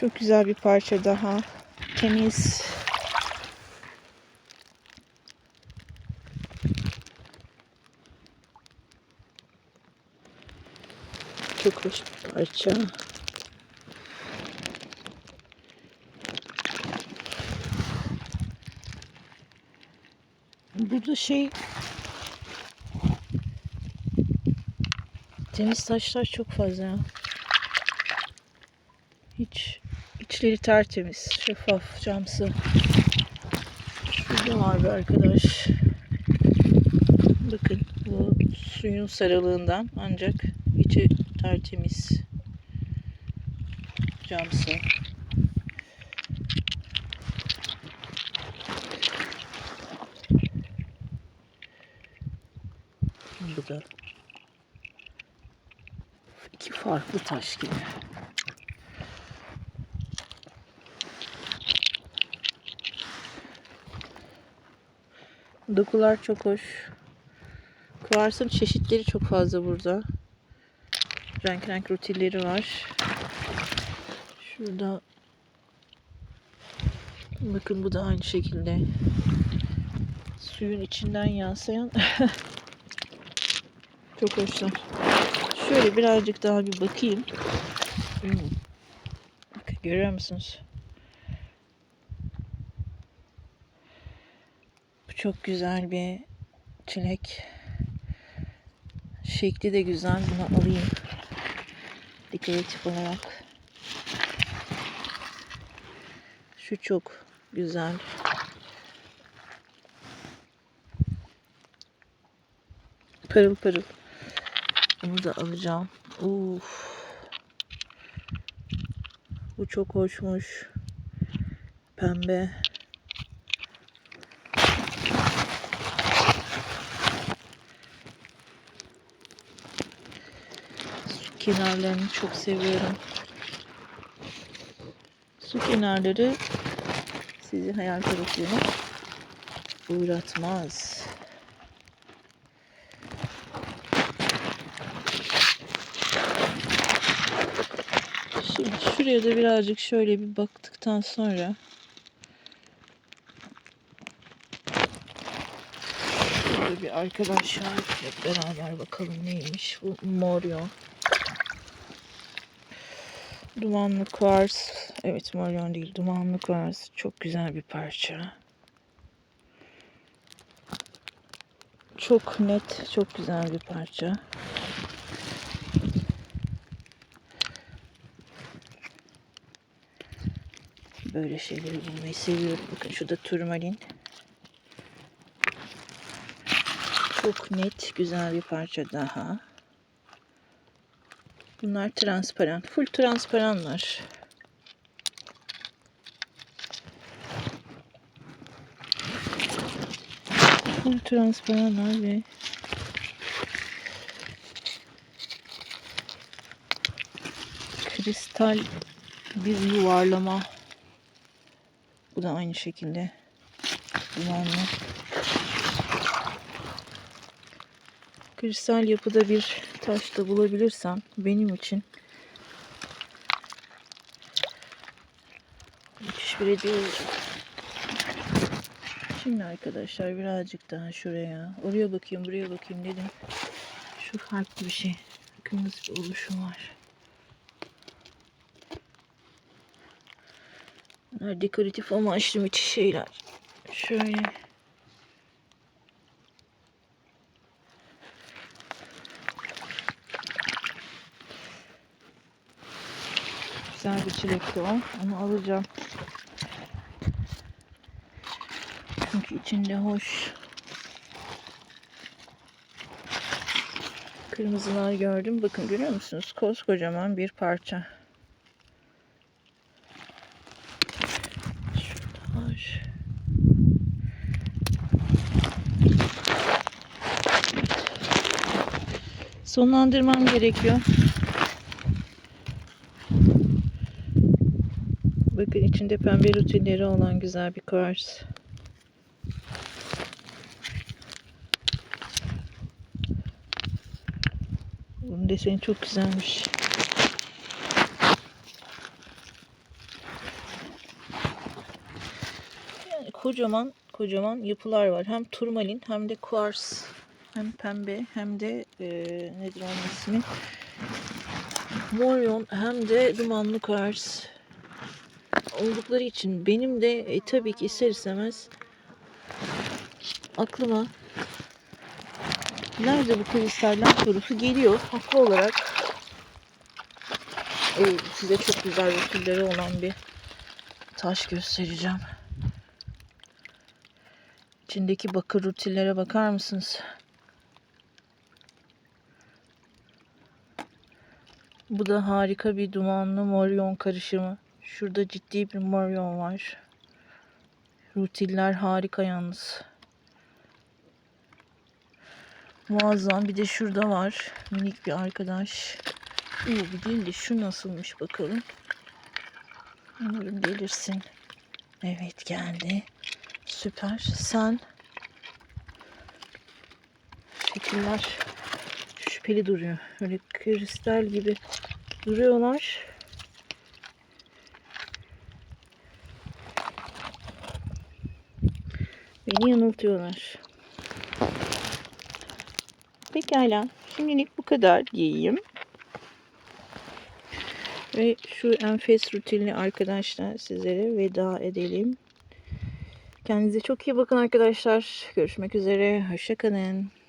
Çok güzel bir parça daha. Temiz. Çok hoş bir parça. Burada şey temiz taşlar çok fazla. Hiç içleri tertemiz, şeffaf, camsı. Şurada var bir arkadaş. Bakın bu suyun sarılığından ancak içi tertemiz. Camsı. Bu da iki farklı taş gibi. Dokular çok hoş. Kuvarsın çeşitleri çok fazla burada. Renk renk rutilleri var. Şurada bakın bu da aynı şekilde suyun içinden yansıyan çok hoşlar. Şöyle birazcık daha bir bakayım. Hmm. Bakın görüyor musunuz? Çok güzel bir çilek. Şekli de güzel. Bunu alayım. Dekoratif olarak. Şu çok güzel. Parıl parıl. Bunu da alacağım. Uf. Bu çok hoşmuş. Pembe. Su kenarlarını çok seviyorum. Su kenarları sizi hayal kırıklığına uğratmaz. Şimdi şuraya da birazcık şöyle bir baktıktan sonra Şurada bir arkadaş var. Hep beraber bakalım neymiş. Bu Morio. Dumanlı kuvars. Evet Morion değil. Dumanlı kuvars. Çok güzel bir parça. Çok net. Çok güzel bir parça. Böyle şeyleri bulmayı seviyorum. Bakın şurada turmalin. Çok net, güzel bir parça daha. Bunlar transparan. Full transparanlar. Full transparanlar ve kristal bir yuvarlama. Bu da aynı şekilde dumanlı. Kristal yapıda bir taş da bulabilirsem benim için müthiş bir hediye olacak. Şimdi arkadaşlar birazcık daha şuraya, oraya bakayım, buraya bakayım dedim. Şu farklı bir şey. Kırmızı bir oluşum var. Bunlar dekoratif amaçlı müthiş şeyler. Şöyle. Güzel bir çilekli o. Onu alacağım. Çünkü içinde hoş. Kırmızılar gördüm. Bakın görüyor musunuz? Koskocaman bir parça. Sonlandırmam gerekiyor. İçinde pembe rutinleri olan güzel bir kart. Bunun deseni çok güzelmiş. Yani kocaman kocaman yapılar var. Hem turmalin hem de kuars hem pembe hem de e, nedir onun ismi? Morion hem de dumanlı kuars oldukları için benim de e, tabii ki ister istemez aklıma nerede bu kristaller sorusu geliyor. Haklı olarak e, size çok güzel resimleri olan bir taş göstereceğim. İçindeki bakır rutillere bakar mısınız? Bu da harika bir dumanlı moryon karışımı. Şurada ciddi bir moryon var. Rutiller harika yalnız. Muazzam. Bir de şurada var. Minik bir arkadaş. İyi bir değil de şu nasılmış bakalım. Umarım gelirsin. Evet geldi. Süper. Sen şekiller şüpheli duruyor. Böyle kristal gibi duruyorlar. Beni yanıltıyorlar. Pekala. Şimdilik bu kadar diyeyim. Ve şu enfes rutinli arkadaşlar sizlere veda edelim. Kendinize çok iyi bakın arkadaşlar. Görüşmek üzere. Hoşçakalın.